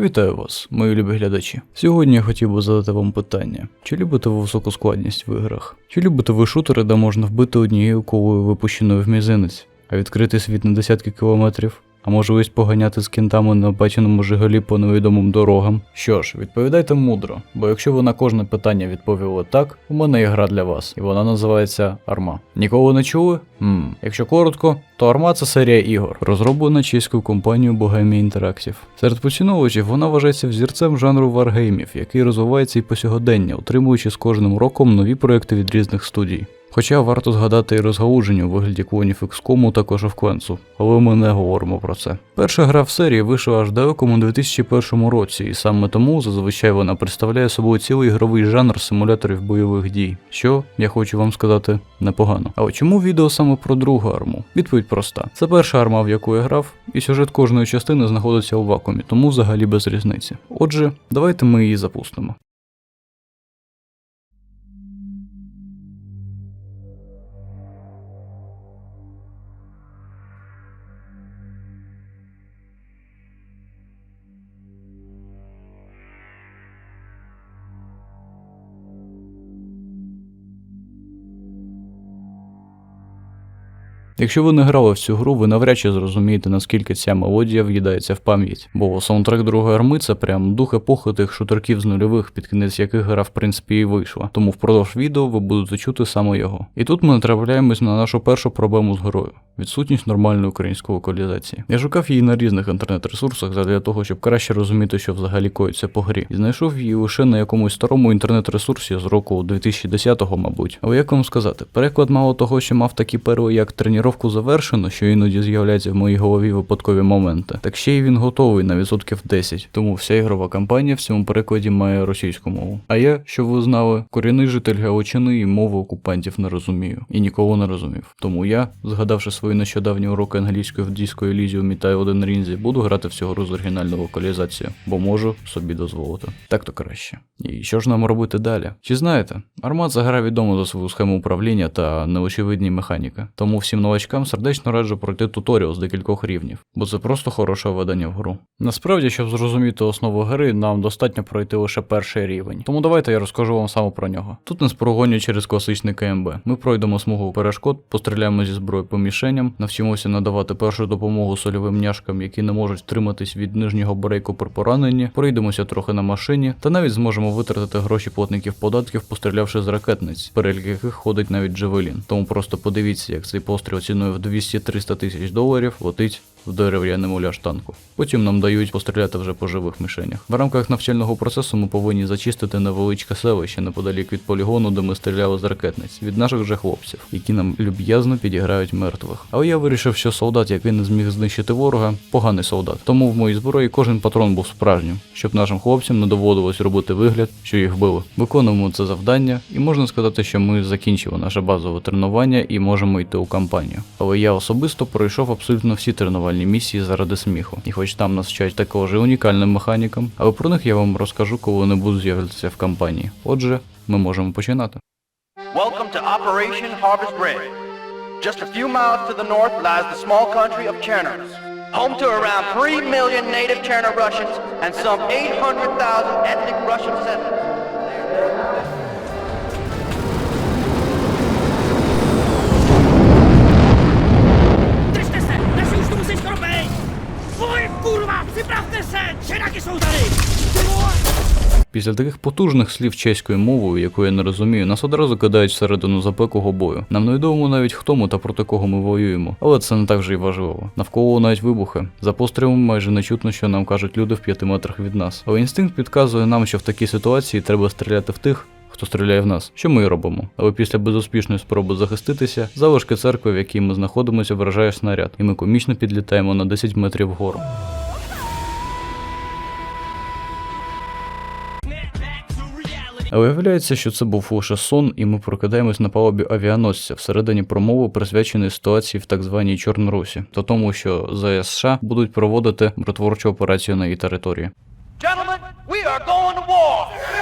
Вітаю вас, мої любі глядачі. Сьогодні я хотів би задати вам питання: чи любите ви високу складність в іграх? Чи любите ви шутери, де можна вбити однією колою випущеною в мізинець, а відкрити світ на десятки кілометрів? А можливість поганяти з кінтами на баченому жиголі по невідомим дорогам? Що ж, відповідайте мудро, бо якщо ви на кожне питання відповіли так, у мене є гра для вас, і вона називається Арма. Ніколи не чули? Ммм, якщо коротко, то Арма це серія ігор, розроблена чеською компанією Bohemia Interactive. Серед поціновувачів вона вважається взірцем жанру варгеймів, який розвивається і по сьогодення, отримуючи з кожним роком нові проекти від різних студій. Хоча варто згадати і розгалуження у вигляді клонів XCOM також в Квенсу, але ми не говоримо про це. Перша гра в серії вийшла аж далекому 2001 році, і саме тому зазвичай вона представляє собою цілий ігровий жанр симуляторів бойових дій, що, я хочу вам сказати, непогано. Але чому відео саме про другу арму? Відповідь проста: це перша арма, в яку я грав, і сюжет кожної частини знаходиться у вакуумі, тому взагалі без різниці. Отже, давайте ми її запустимо. Якщо ви не грали в цю гру, ви навряд чи зрозумієте, наскільки ця мелодія в'їдається в пам'ять. Бо саундтрек другої арми це прям дух епохи тих шутерків з нульових, під кінець яких гра в принципі і вийшла. Тому впродовж відео ви будете чути саме його. І тут ми натрапляємось на нашу першу проблему з грою. Відсутність нормальної української локалізації. Я шукав її на різних інтернет-ресурсах задля того, щоб краще розуміти, що взагалі коїться по грі. І знайшов її лише на якомусь старому інтернет-ресурсі з року 2010-го, мабуть. Але як вам сказати, переклад мало того, що мав такі перли, як тренування завершено, що іноді з'являється в моїй голові випадкові моменти. Так ще й він готовий на відсотків 10, тому вся ігрова кампанія в цьому перекладі має російську мову. А я, щоб ви знали, корінний житель Галичини і мови окупантів не розумію і ніколи не розумів. Тому я, згадавши свої нещодавні уроки англійської в дійської Елізіумі та один рінзі, буду грати всю гру з оригінальною локалізацією, бо можу собі дозволити. Так то краще. І що ж нам робити далі? Чи знаєте, Армат це гра відома за свою схему управління та неочевидні механіки. Тому всім новачкам сердечно раджу пройти туторіал з декількох рівнів, бо це просто хороше введення в гру. Насправді, щоб зрозуміти основу гри, нам достатньо пройти лише перший рівень. Тому давайте я розкажу вам саме про нього. Тут нас прогонять через класичний КМБ. Ми пройдемо смугу перешкод, постріляємо зі зброї по мішеням, навчимося надавати першу допомогу сольовим няшкам, які не можуть втриматись від нижнього брейку при пораненні, проїдемося трохи на машині, та навіть зможемо витратити гроші платників податків, пострілявши з ракетниць, перелік яких ходить навіть Джевелін. Тому просто подивіться, як цей постріл ціною в 200-300 тисяч доларів летить в дерев'яний муляж танку. Потім нам дають постріляти вже по живих мішенях. В рамках навчального процесу ми повинні зачистити невеличке селище неподалік від полігону, де ми стріляли з ракетниць, від наших же хлопців, які нам люб'язно підіграють мертвих. Але я вирішив, що солдат, який не зміг знищити ворога, поганий солдат. Тому в моїй зброї кожен патрон був справжнім, щоб нашим хлопцям не доводилось робити вигляд, що їх били. Виконуємо це завдання, і можна сказати, що ми закінчили наше базове тренування і можемо йти у кампанію. Але я особисто пройшов абсолютно всі тренувальні місії заради сміху. І хоч там нас вчать також і унікальним механікам, але про них я вам розкажу, коли вони будуть з'являтися в кампанії. Отже, ми можемо починати. Welcome to Operation Harvest Red. Just a few miles to the north lies the small country of Cherners, home to around 3 million native Cherner Russians and some 800,000 ethnic Russian settlers. Kurva! Připravte se! Čeráky jsou tady! Після таких потужних слів чеською мовою, яку я не розумію, нас одразу кидають всередину запеклого бою. Нам невідомо навіть хто ми та проти кого ми воюємо, але це не так вже й важливо. Навколо навіть вибухи. За пострілом майже не чутно, що нам кажуть люди в п'яти метрах від нас. Але інстинкт підказує нам, що в такій ситуації треба стріляти в тих. Хто стріляє в нас, що ми і робимо. Але після безуспішної спроби захиститися, залишки церкви, в якій ми знаходимося, вражає снаряд, і ми комічно підлітаємо на 10 метрів вгору. Але виявляється, що це був лише сон, і ми прокидаємось на палубі авіаносця всередині промови, присвяченої ситуації в так званій Чорнорусі, та тому, що ЗС США будуть проводити миротворчу операцію на її території. Gentlemen, we are going to war.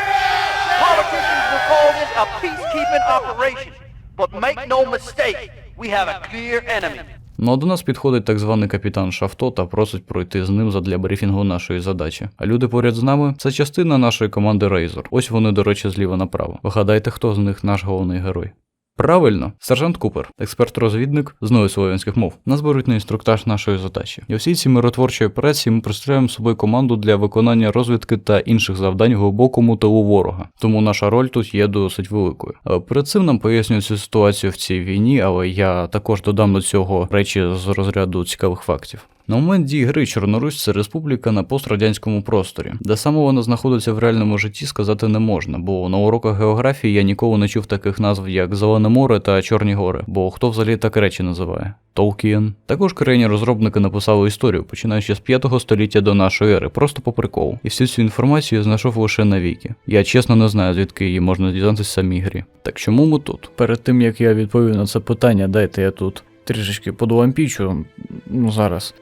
A peacekeeping operation. But make no mistake, we have a clear enemy. Ну а до нас підходить так званий капітан Шафто та просить пройти з ним задля брифінгу нашої задачі. А люди поряд з нами це частина нашої команди Рейзор. Ось вони, до речі, зліва направо. Вгадайте, хто з них наш головний герой. Правильно, сержант Купер, експерт-розвідник з нових слов'янських мов, нас беруть на інструктаж нашої задачі. І всій цій миротворчій операції ми представляємо собою команду для виконання розвідки та інших завдань глибокому тилу ворога. Тому наша роль тут є досить великою. Перед цим нам пояснюють цю ситуацію в цій війні, але я також додам до цього речі з розряду цікавих фактів. На момент дії гри Чорнорусь це республіка на пострадянському просторі, де саме вона знаходиться в реальному житті, сказати не можна, бо на уроках географії я ніколи не чув таких назв, як Зелене море та Чорні гори, бо хто взагалі так речі називає? Толкієн. Також корейні розробники написали історію, починаючи з 5 століття до нашої ери, просто по приколу. І всю цю інформацію я знайшов лише на віки. Я чесно не знаю, звідки її можна дізнатися самій грі. Так чому ми тут? Перед тим як я відповів на це питання, дайте я тут трішечки подулампічу. Ну зараз.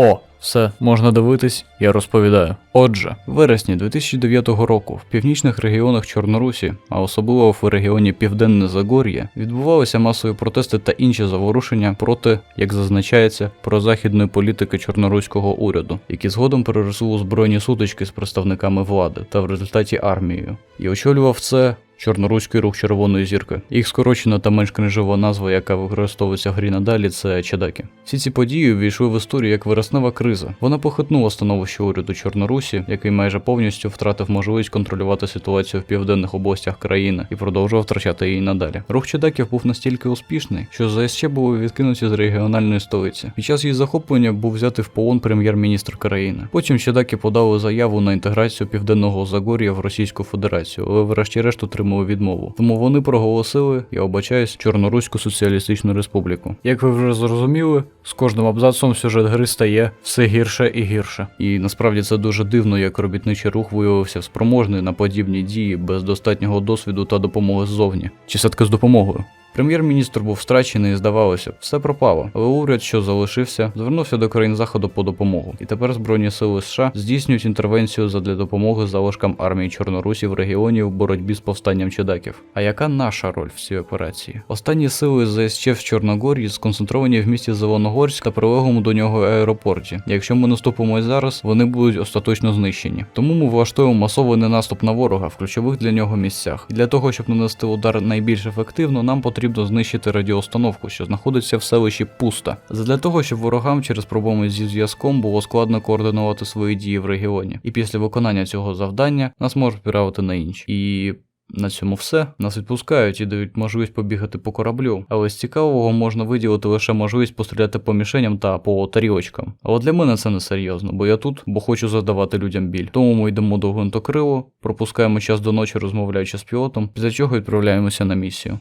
О, все, можна дивитись, я розповідаю. Отже, в вересні 2009 року в північних регіонах Чорнорусі, а особливо в регіоні Південне Загор'я, відбувалися масові протести та інші заворушення проти, як зазначається, прозахідної політики чорноруського уряду, які згодом переросли у збройні сутички з представниками влади та в результаті армією. І очолював це Чорноруський рух Червоної зірки. Їх скорочена та менш кринжова назва, яка використовується в грі надалі, це Чадаки. Всі ці події увійшли в історію як вироснева криза. Вона похитнула становище уряду Чорнорусі, який майже повністю втратив можливість контролювати ситуацію в південних областях країни і продовжував втрачати її надалі. Рух Чадаків був настільки успішний, що ЗСЧ були відкинуті з регіональної столиці. Під час її захоплення був взятий в полон прем'єр-міністр країни. Потім Чадаки подали заяву на інтеграцію південного Загор'я в Російську Федерацію, але врешті-решт отримали відмову. Тому вони проголосили, я обачаюсь, Чорноруську соціалістичну республіку. Як ви вже зрозуміли, з кожним абзацом сюжет гри стає все гірше і гірше. І насправді це дуже дивно, як робітничий рух виявився спроможний на подібні дії без достатнього досвіду та допомоги ззовні. Чи все-таки з допомогою? Прем'єр-міністр був страчений і здавалося, все пропало. Але уряд, що залишився, звернувся до країн заходу по допомогу. І тепер Збройні сили США здійснюють інтервенцію задля допомоги залишкам армії Чорнорусі в регіоні в боротьбі з повстанням чедаків. А яка наша роль в цій операції? Останні сили ЗСЧ в Чорногорії сконцентровані в місті Зеленогорськ та прилеглому до нього аеропорті. Якщо ми наступимо зараз, вони будуть остаточно знищені. Тому ми влаштуємо масований наступ на ворога в ключових для нього місцях. І для того, щоб нанести удар найбільш ефективно, нам потрібно знищити радіоустановку, що знаходиться в селищі Пуста. Задля того, щоб ворогам через проблеми зі зв'язком було складно координувати свої дії в регіоні. І після виконання цього завдання нас можуть відправити на інші. І на цьому все. Нас відпускають і дають можливість побігати по кораблю. Але з цікавого можна виділити лише можливість постріляти по мішеням та по тарілочкам. Але для мене це не серйозно, бо я тут, бо хочу задавати людям біль. Тому ми йдемо до гвинтокрилу, пропускаємо час до ночі, розмовляючи з пілотом, після чого відправляємося на місію.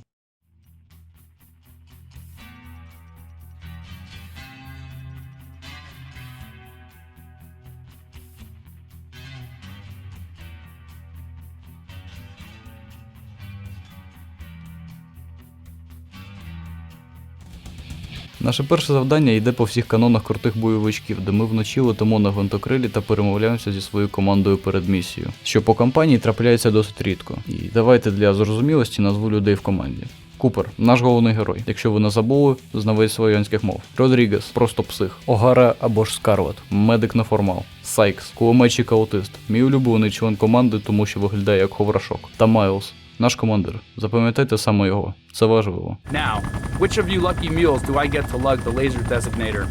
Наше перше завдання йде по всіх канонах крутих бойовичків, де ми вночі летимо на гвинтокрилі та перемовляємося зі своєю командою перед місією, що по кампанії трапляється досить рідко. І давайте для зрозумілості назву людей в команді. Купер, наш головний герой, якщо ви не забули, знавець слов'янських мов. Родрігес, просто псих. Огара або ж Скарлет, медик неформал. Сайкс, кулеметчик аутист. Мій улюблений член команди, тому що виглядає як ховрашок. Та Майлз, наш командир. Запам'ятайте саме його. Це важливо. Now, which of you lucky mules do I get to lug the laser designator?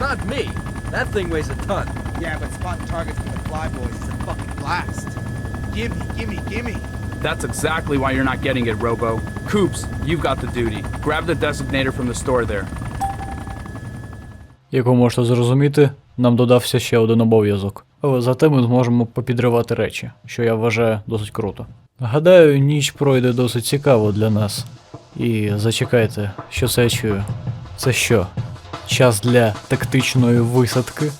Not me. That thing weighs a ton. Yeah, but spotting targets from the flyboys is a fucking blast. Gimme, gimme, gimme. That's exactly why you're not getting it, Robo. Coops, you've got the duty. Grab the designator from the store there. Як ви можете зрозуміти, нам додався ще один обов'язок. Але зате ми зможемо попідривати речі, що я вважаю досить круто. Гадаю, ніч пройде досить цікаво для нас. І зачекайте, що це я чую. Це що? Час для тактичної висадки?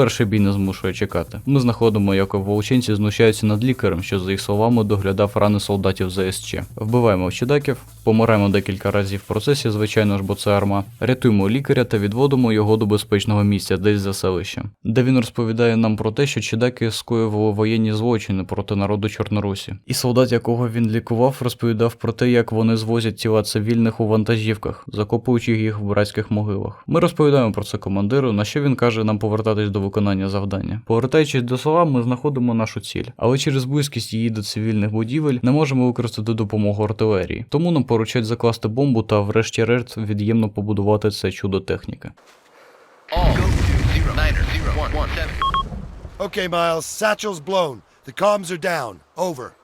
Перший бій не змушує чекати. Ми знаходимо, як вовчинці знущаються над лікарем, що за їх словами доглядав рани солдатів ЗСЧ. Вбиваємо чудаків, помираємо декілька разів в процесі, звичайно ж, бо це арма. Рятуємо лікаря та відводимо його до безпечного місця, десь за селищем, де він розповідає нам про те, що чудаки скоювали воєнні злочини проти народу Чорнорусі. І солдат, якого він лікував, розповідав про те, як вони звозять тіла цивільних у вантажівках, закопуючи їх в братських могилах. Ми розповідаємо про це командиру, на що він каже нам повертатись до виконання завдання. Повертаючись до села, ми знаходимо нашу ціль, але через близькість її до цивільних будівель не можемо використати допомогу артилерії. Тому нам поручають закласти бомбу та, врешті-решт, від'ємно побудувати це чудо техніки. Okay, Miles, satchel's blown. The comms are down.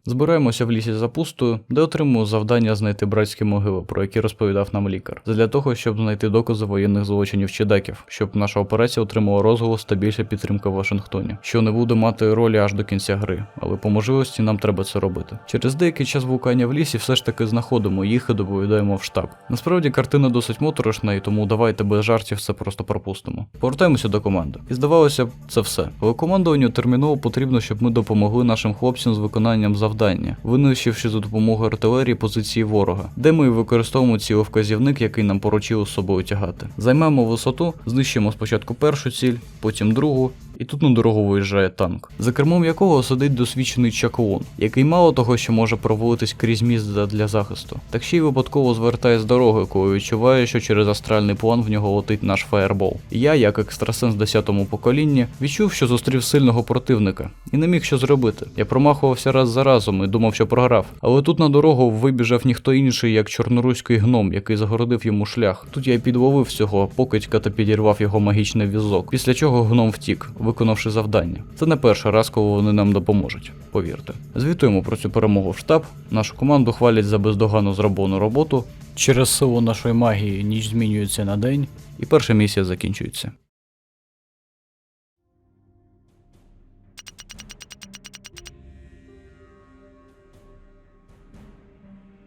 Збираємося в лісі за пустою, де отримуємо завдання знайти братські могили, про які розповідав нам лікар, для того, щоб знайти докази воєнних злочинів чедаків, щоб наша операція отримала розголос та більша підтримка в Вашингтоні, що не буде мати ролі аж до кінця гри, але по можливості нам треба це робити. Через деякий час блукання в лісі все ж таки знаходимо їх і доповідаємо в штаб. Насправді картина досить моторошна, і тому давайте без жартів це просто пропустимо. Повертаємося до команди. І здавалося б, це все. Але командуванню терміново потрібно, щоб ми допомогли нашим хлопцям з виконанням завдання, винищивши за допомогою артилерії позиції ворога, де ми використовуємо ціловказівник, який нам поручили з собою тягати. Займемо висоту, знищимо спочатку першу ціль, потім другу. І тут на дорогу виїжджає танк, за кермом якого сидить досвідчений чаклун, який мало того, що може провалитись крізь міст для- захисту, так ще й випадково звертає з дороги, коли відчуває, що через астральний план в нього летить наш фаєрбол. Я, як екстрасенс 10-му поколінні, відчув, що зустрів сильного противника, і не міг що зробити. Я промахувався раз за разом і думав, що програв. Але тут на дорогу вибіжав ніхто інший, як чорноруський гном, який загородив йому шлях. Тут я й підловив всього покидька та підірвав його магічний візок, після чого гном втік, виконавши завдання. Це не перший раз, коли вони нам допоможуть, повірте. Звітуємо про цю перемогу в штаб. Нашу команду хвалять за бездоганно зроблену роботу. Через силу нашої магії ніч змінюється на день, і перша місія закінчується.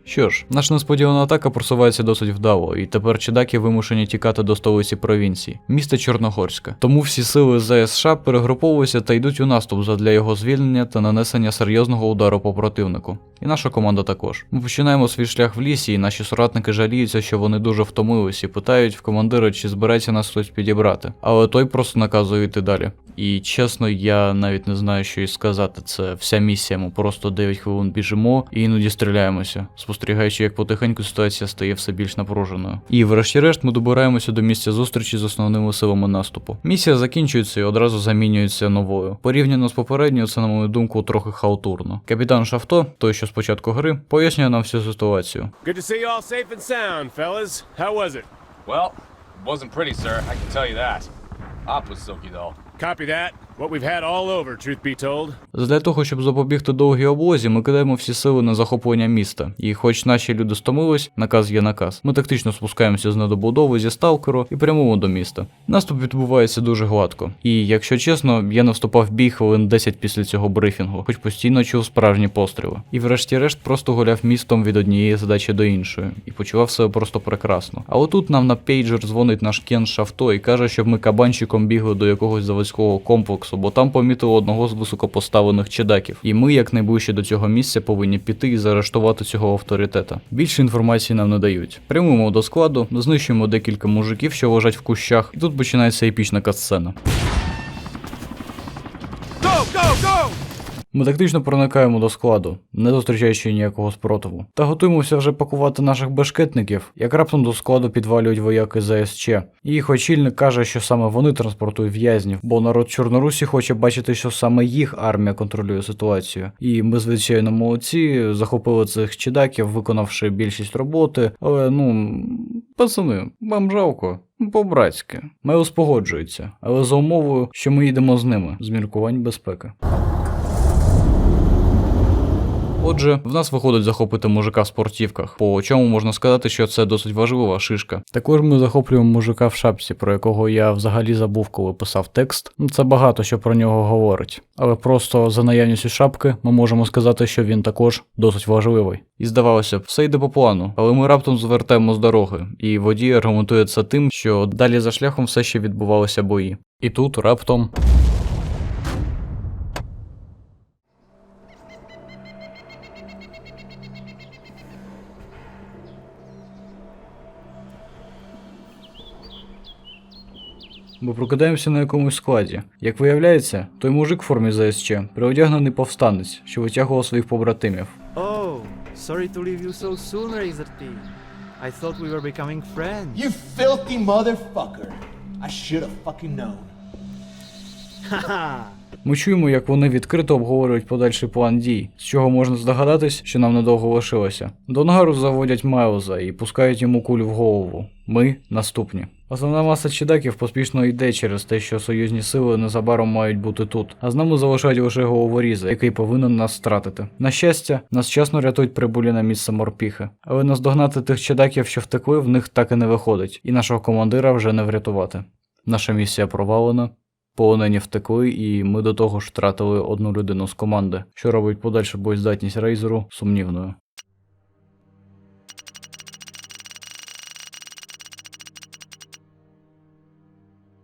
Що ж, наша несподівана атака просувається досить вдало, і тепер чедаки вимушені тікати до столиці провінції, міста Чорногорська. Тому всі сили ЗС США перегруповуються та йдуть у наступ задля його звільнення та нанесення серйозного удару по противнику. І наша команда також. Ми починаємо свій шлях в лісі, і наші соратники жаліються, що вони дуже втомились і питають в командира, чи збирається нас хтось підібрати. Але той просто наказує йти далі. І чесно, я навіть не знаю, що і сказати. Це вся місія. Ми просто 9 хвилин біжимо і іноді стріляємося, спостерігаючи, як потихеньку ситуація стає все більш напруженою. І врешті-решт ми добираємося до місця зустрічі з основними силами наступу. Місія закінчується і одразу замінюється новою. Порівняно з попередньою, це, на мою думку, трохи халтурно. Капітан Шавто, той, що спочатку гри, пояснює нам всю ситуацію. Good to see you all safe and sound, fellas. How was it? Well, wasn't pretty, sir. I can tell you that. Op was silky, though. Copy that. Для того, щоб запобігти довгій облозі, ми кидаємо всі сили на захоплення міста. І хоч наші люди стомились, наказ є наказ. Ми тактично спускаємося з недобудови зі сталкеру і прямуємо до міста. Наступ відбувається дуже гладко. І якщо чесно, я не вступав в бій хвилин 10 після цього брифінгу, хоч постійно чув справжні постріли. І врешті-решт просто гуляв містом від однієї задачі до іншої, і почував себе просто прекрасно. Але тут нам на пейджер дзвонить наш Кен Шавто і каже, щоб ми кабанчиком бігли до якогось заводського комплексу, бо там помітили одного з високопоставлених чедаків. І ми, як найближче до цього місця, повинні піти і заарештувати цього авторитета. Більше інформації нам не дають. Прямуємо до складу, знищуємо декілька мужиків, що лежать в кущах, і тут починається епічна катсцена. Ми тактично проникаємо до складу, не зустрічаючи ніякого спротиву. Та готуємося вже пакувати наших бешкетників, як раптом до складу підвалюють вояки ЗСЧ. Їх очільник каже, що саме вони транспортують в'язнів, бо народ Чорнорусі хоче бачити, що саме їх армія контролює ситуацію. І ми, звичайно, молодці, захопили цих чедаків, виконавши більшість роботи. Але ну, пацани, вам жалко. По-братськи. Меус погоджується, але за умовою, що ми йдемо з ними з міркувань безпеки. Отже, в нас виходить захопити мужика в спортівках, по чому можна сказати, що це досить важлива шишка. Також ми захоплюємо мужика в шапці, про якого я взагалі забув, коли писав текст. Ну, Це багато що про нього говорить. Але просто за наявністю шапки ми можемо сказати, що він також досить важливий. І здавалося б, все йде по плану, але ми раптом звертаємо з дороги, і водій аргументує це тим, що далі за шляхом все ще відбувалися бої. І тут раптом Ми прокидаємося на якомусь складі. Як виявляється, той мужик в формі ЗСЧ приодягнений повстанець, що витягував своїх побратимів. Oh, sorry to leave you so soon, Razor T. I thought we were becoming friends. You filthy motherfucker. I should have fucking known. Ми чуємо, як вони відкрито обговорюють подальший план дій, з чого можна здогадатись, що нам недовго лишилося. До ангару заводять Майлза і пускають йому кулю в голову. Ми наступні. Основна маса чедаків поспішно йде через те, що союзні сили незабаром мають бути тут, а з нами залишають лише головоріза, який повинен нас стратити. На щастя, нас вчасно рятують прибулі на місце морпіхи, але наздогнати тих чедаків, що втекли, в них так і не виходить, і нашого командира вже не врятувати. Наша місія провалена. Полонені втекли, і ми до того ж втратили одну людину з команди, що робить подальшу боєздатність рейзеру сумнівною.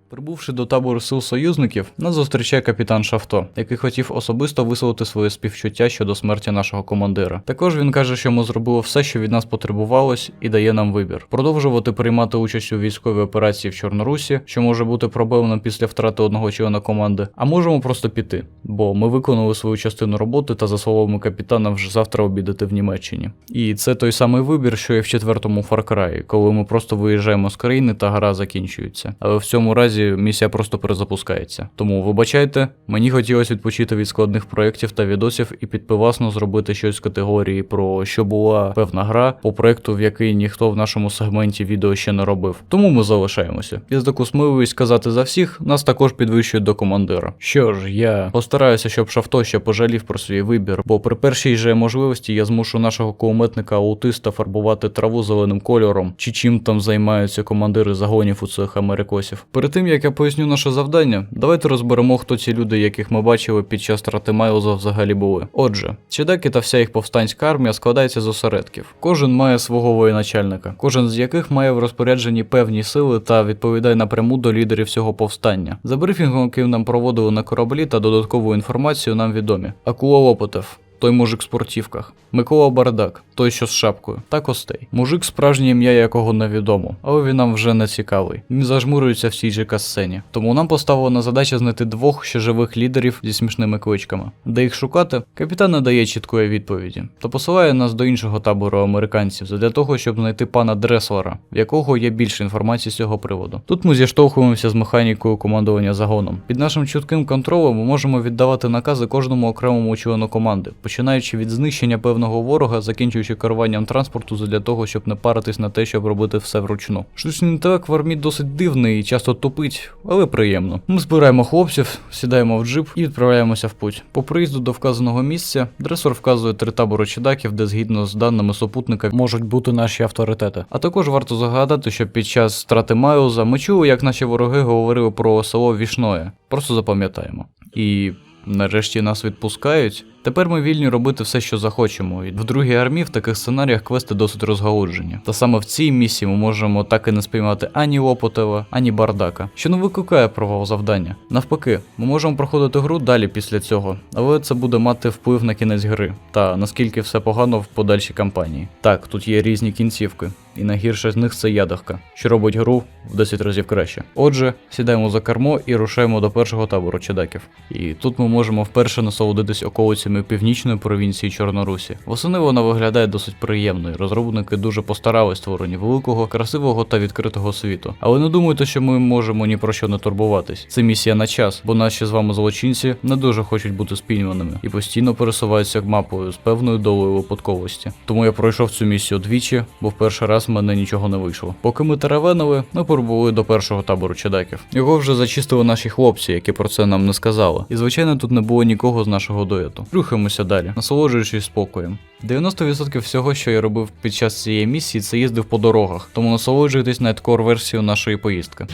Прибувши до табору сил союзників, нас зустрічає капітан Шафто, який хотів особисто висловити своє співчуття щодо смерті нашого командира. Також він каже, що ми зробили все, що від нас потребувалось, і дає нам вибір: продовжувати приймати участь у військовій операції в Чорнорусі, що може бути проблемним після втрати одного члена команди, а можемо просто піти, бо ми виконали свою частину роботи та, за словами капітана, вже завтра обідати в Німеччині. І це той самий вибір, що і в четвертому Far Cry, коли ми просто виїжджаємо з країни та гра закінчується. Але в цьому разі місія просто перезапускається. Тому вибачайте, мені хотілося відпочити від складних проєктів та відосів і підпивасно зробити щось з категорії про що була певна гра по проєкту, в який ніхто в нашому сегменті відео ще не робив. Тому ми залишаємося. З таку сміливість сказати за всіх, нас також підвищують до командира. Що ж, я постараюся, щоб Шавто ще пожалів про свій вибір, бо при першій же можливості я змушу нашого кулеметника аутиста фарбувати траву зеленим кольором, чи чим там займаються командири загонів у цих америкосів. Перед тим як я поясню наше завдання, давайте розберемо, хто ці люди, яких ми бачили під час страти Майлза взагалі були. Отже, чедаки та вся їх повстанська армія складається з осередків. Кожен має свого воєначальника, кожен з яких має в розпорядженні певні сили та відповідає напряму до лідерів всього повстання. За брифінгом, який нам проводили на кораблі та додаткову інформацію нам відомі. Акула Лопотев. Той мужик в спортівках, Микола Бардак, той, що з шапкою, та Костей. Мужик, справжнє ім'я якого невідомо, але він нам вже не цікавий. Він зажмурюється в цій же касцені. Тому нам поставлена задача знайти двох ще живих лідерів зі смішними кличками. Де їх шукати, капітан не дає чіткої відповіді, та посилає нас до іншого табору американців для того, щоб знайти пана Дреслера, в якого є більше інформації з цього приводу. Тут ми зіштовхуємося з механікою командування загоном. Під нашим чутким контролем ми можемо віддавати накази кожному окремому члену команди, починаючи від знищення певного ворога, закінчуючи керуванням транспорту для того, щоб не паритись на те, щоб робити все вручну. Штучний інтелект в армії досить дивний і часто тупить, але приємно. Ми збираємо хлопців, сідаємо в джип і відправляємося в путь. По приїзду до вказаного місця дресор вказує три табори чедаків, де згідно з даними супутника можуть бути наші авторитети. А також варто загадати, що під час страти Майлза ми чули, як наші вороги говорили про село Вішноє. Просто запам'ятаємо. І нарешті нас відпускають. Тепер ми вільні робити все, що захочемо. І в другій армії в таких сценаріях квести досить розгалуджені. Та саме в цій місії ми можемо так і не спіймати ані Лопотева, ані Бардака, що не викликає провал завдання. Навпаки, ми можемо проходити гру далі після цього, але це буде мати вплив на кінець гри та наскільки все погано в подальшій кампанії. Так, тут є різні кінцівки. І найгірше з них це ядовка, що робить гру в 10 разів краще. Отже, сідаємо за кермо і рушаємо до першого табору чедаків. І тут ми можемо вперше насолодитись околицями північної провінції Чорнорусі. Восени вона виглядає досить приємною. Розробники дуже постарались створені великого, красивого та відкритого світу. Але не думайте, що ми можемо ні про що не турбуватись. Це місія на час, бо наші з вами злочинці не дуже хочуть бути спійманими і постійно пересуваються мапою з певною долею випадковості. Тому я пройшов цю місію двічі, бо в перший раз в мене нічого не вийшло. Поки ми теревенили, ми прибули до першого табору чедаків. Його вже зачистили наші хлопці, які про це нам не сказали. І звичайно, тут не було нікого з нашого дуету. Рухаємося далі, насолоджуючись спокоєм. 90% всього, що я робив під час цієї місії, це їздив по дорогах, тому насолоджуйтесь на версією нашої поїздки.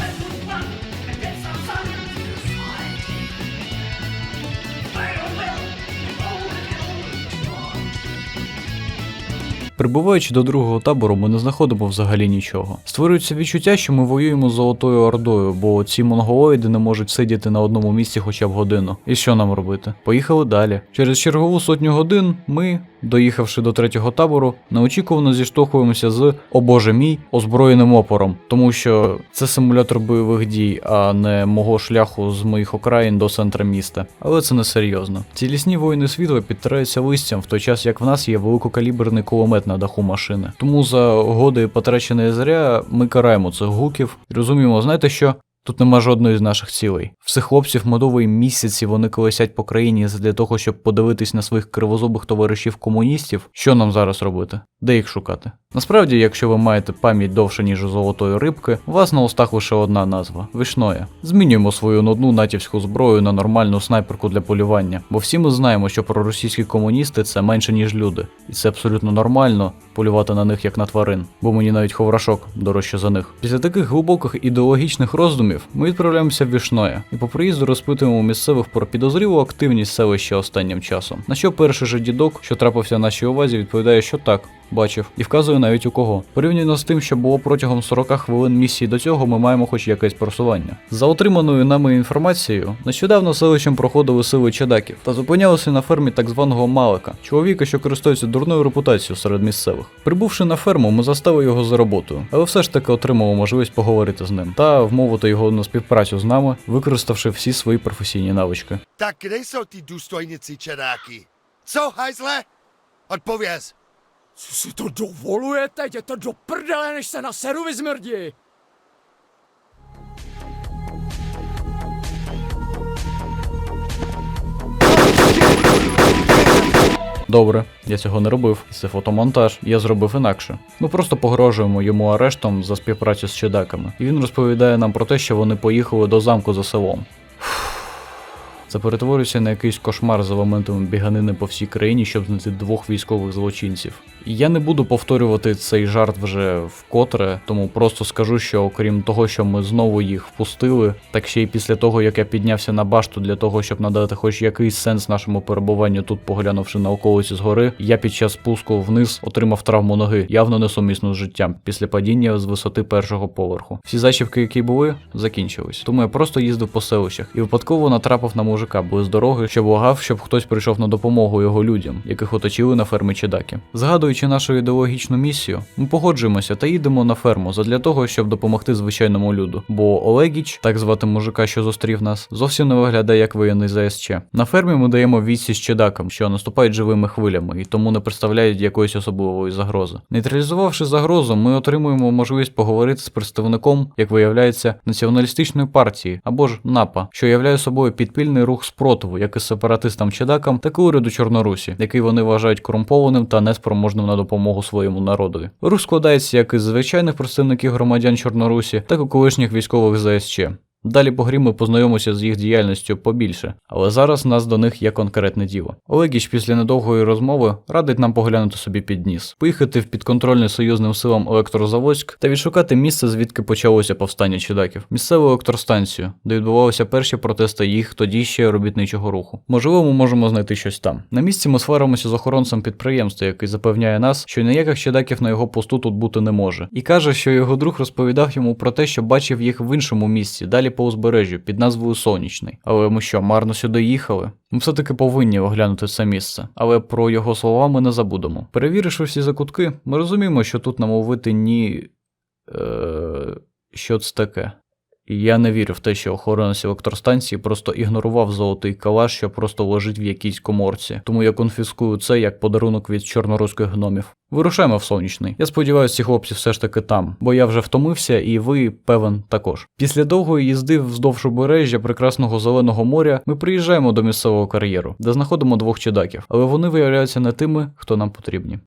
Прибуваючи до другого табору, ми не знаходимо взагалі нічого. Створюється відчуття, що ми воюємо з Золотою Ордою, бо ці монголоїди не можуть сидіти на одному місці хоча б годину. І що нам робити? Поїхали далі. Через чергову сотню годин ми, доїхавши до третього табору, неочікувано зіштовхуємося з о боже мій озброєним опором, тому що це симулятор бойових дій, а не мого шляху з моїх окраїн до центра міста. Але це не серйозно. Цілісні воїни світла підтираються листям, в той час як в нас є великокаліберний кулемет на даху машини. Тому за годи потрачені зря ми караємо цих гуків і розуміємо, знаєте що? Тут нема жодної з наших цілей. В цих хлопців медовий місяці вони колесять по країні для того, щоб подивитись на своїх кривозубих товаришів комуністів. Що нам зараз робити? Де їх шукати? Насправді, якщо ви маєте пам'ять довше, ніж у золотої рибки, у вас на устах лише одна назва вишноя. Змінюємо свою нудну натівську зброю на нормальну снайперку для полювання, бо всі ми знаємо, що проросійські комуністи це менше ніж люди, і це абсолютно нормально полювати на них як на тварин, бо мені навіть ховрашок дорожче за них. Після таких глибоких ідеологічних роздумів ми відправляємося в Вішноя і по приїзду розпитуємо місцевих про підозрілу активність селища останнім часом. На що перший же дідок, що трапився нашій увазі, відповідає, що так. Бачив і вказує навіть у кого. Порівняно з тим, що було протягом 40 хвилин місії до цього, ми маємо хоч якесь просування. За отриманою нами інформацією, нещодавно селищем проходили сили чадаків та зупинялися на фермі так званого Малика, чоловіка, що користується дурною репутацією серед місцевих. Прибувши на ферму, ми застали його за роботою, але все ж таки отримали можливість поговорити з ним та вмовити його на співпрацю з нами, використавши всі свої професійні навички. Tak kde jsou ty důstojnici čeráky? Co, hajzle? Odpověz. Co si to dovolujete? Jděte do prdele, než se na seru vyzmrdí! Добре, я цього не робив, це фотомонтаж, я зробив інакше. Ми просто погрожуємо йому арештом за співпрацю з чедаками, і він розповідає нам про те, що вони поїхали до замку за селом. Це перетворюється на якийсь кошмар з елементами біганини по всій країні, щоб знайти двох військових злочинців. Я не буду повторювати цей жарт вже вкотре, тому просто скажу, що окрім того, що ми знову їх впустили, так ще й після того, як я піднявся на башту для того, щоб надати хоч якийсь сенс нашому перебуванню тут, поглянувши на околиці згори, я під час спуску вниз отримав травму ноги, явно несумісну з життям, після падіння з висоти першого поверху. Всі зачіпки, які були, закінчились. Тому я просто їздив по селищах і випадково натрапив на мужика близ дороги, що благав, щоб хтось прийшов на допомогу його людям, яких оточили на фермі Чедаки. Згадуючи нашу ідеологічну місію, ми погоджуємося та їдемо на ферму задля того, щоб допомогти звичайному люду. Бо Олегіч, так звати мужика, що зустрів нас, зовсім не виглядає як воєнний ЗСЧ. На фермі ми даємо відсіч чедакам, що наступають живими хвилями і тому не представляють якоїсь особливої загрози. Нейтралізувавши загрозу, ми отримуємо можливість поговорити з представником, як виявляється, націоналістичної партії або ж НАПА, що являє собою підпільний рух спротиву, як і сепаратистам чедакам, так і уряду Чорнорусі, який вони вважають корумпованим та неспроможним на допомогу своєму народові. Рух складається як із звичайних представників громадян Чорнорусі, так і колишніх військових ЗСЧ. Далі по грі ми познайомимося з їх діяльністю побільше, але зараз нас до них є конкретне діло. Олегіч після недовгої розмови радить нам поглянути собі під ніс, поїхати в підконтрольний союзним силам Електрозаводськ та відшукати місце, звідки почалося повстання чудаків, місцеву електростанцію, де відбувалися перші протести їх тоді ще робітничого руху. Можливо, ми можемо знайти щось там. На місці ми сваримося з охоронцем підприємства, який запевняє нас, що ніяких чудаків на його посту тут бути не може, і каже, що його друг розповідав йому про те, що бачив їх в іншому місці, далі по узбережжю під назвою Сонячний. Але ми що, марно сюди їхали? Ми все-таки повинні оглянути це місце, але про його слова ми не забудемо. Перевіривши всі закутки, ми розуміємо, що тут намовити ні. Е... Що це таке? Я не вірю в те, що охоронець електростанції просто ігнорував золотий калаш, що просто лежить в якійсь коморці. Тому я конфіскую це як подарунок від чорноруських гномів. Вирушаємо в сонячний. Я сподіваюся, ці хлопці все ж таки там, бо я вже втомився, і ви, певен, також. Після довгої їзди вздовж убережжя прекрасного зеленого моря ми приїжджаємо до місцевого кар'єру, де знаходимо двох чедаків, але вони виявляються не тими, хто нам потрібні.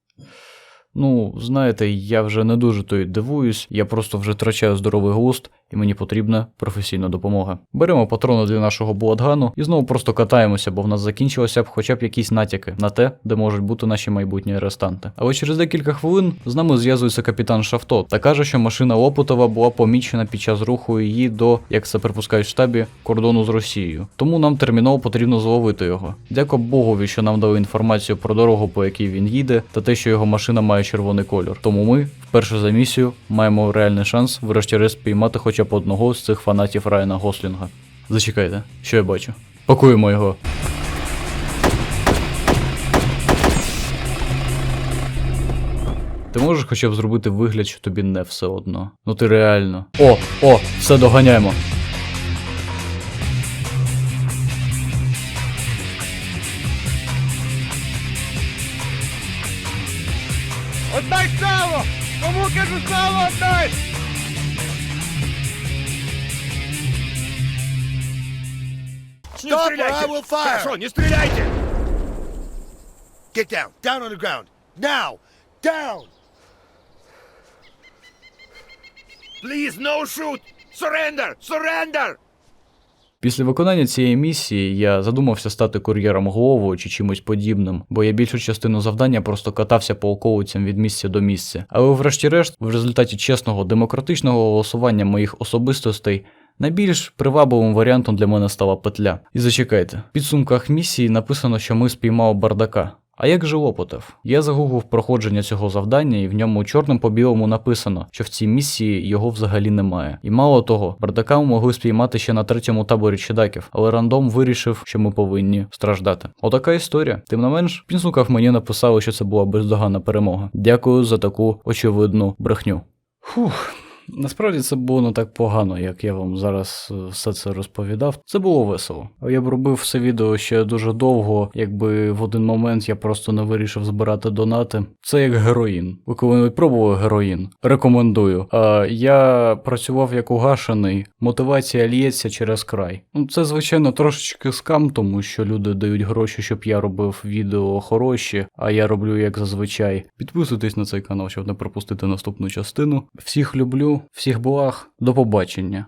Ну, знаєте, я вже не дуже то дивуюсь, я просто вже втрачаю здоровий глузд і мені потрібна професійна допомога. Беремо патрони для нашого буатгану і знову просто катаємося, бо в нас закінчилося б хоча б якісь натяки на те, де можуть бути наші майбутні арестанти. Але через декілька хвилин з нами зв'язується капітан Шавто та каже, що машина Лопотова була помічена під час руху її до, як це припускають в штабі, кордону з Росією. Тому нам терміново потрібно зловити його. Дяко Богові, що нам дали інформацію про дорогу, по якій він їде, та те, що його машина має червоний кольор. Тому ми, вперше за місію, маємо реальний шанс, врешті-решт, піймати хоча б одного з цих фанатів Райана Гослінга. Зачекайте, що я бачу. Пакуємо його. Ти можеш хоча б зробити вигляд, що тобі не все одно. Ну ти реально. О, о, все доганяємо. Отдай сало! Кому кажу сало отдай! Не Stop or! I will fire! Хорошо, не стреляйте! Get down. Down on the ground. Now! Down! Please, no shoot! Surrender! Surrender! Після виконання цієї місії я задумався стати кур'єром голову чи чимось подібним, бо я більшу частину завдання просто катався по околицям від місця до місця. Але врешті-решт, в результаті чесного демократичного голосування моїх особистостей. Найбільш привабливим варіантом для мене стала петля. І зачекайте, в підсумках місії написано, що ми спіймали бардака. А як же Лопотов? Я загуглив проходження цього завдання, і в ньому чорним по білому написано, що в цій місії його взагалі немає. І мало того, бардака ми могли спіймати ще на третьому таборі чедаків, але рандом вирішив, що ми повинні страждати. Отака історія. Тим не менш, в підсумках мені написали, що це була бездоганна перемога. Дякую за таку очевидну брехню. Фух. Насправді це було не так погано, як я вам зараз е, все це розповідав. Це було весело. Я б робив все відео ще дуже довго, якби в один момент я просто не вирішив збирати донати. Це як героїн. Ви коли-небудь пробували героїн? Рекомендую. А я працював як угашений, мотивація лється через край. Ну це звичайно трошечки скам, тому що люди дають гроші, щоб я робив відео хороші, а я роблю як зазвичай. Підписуйтесь на цей канал, щоб не пропустити наступну частину. Всіх люблю, всіх благ, до побачення.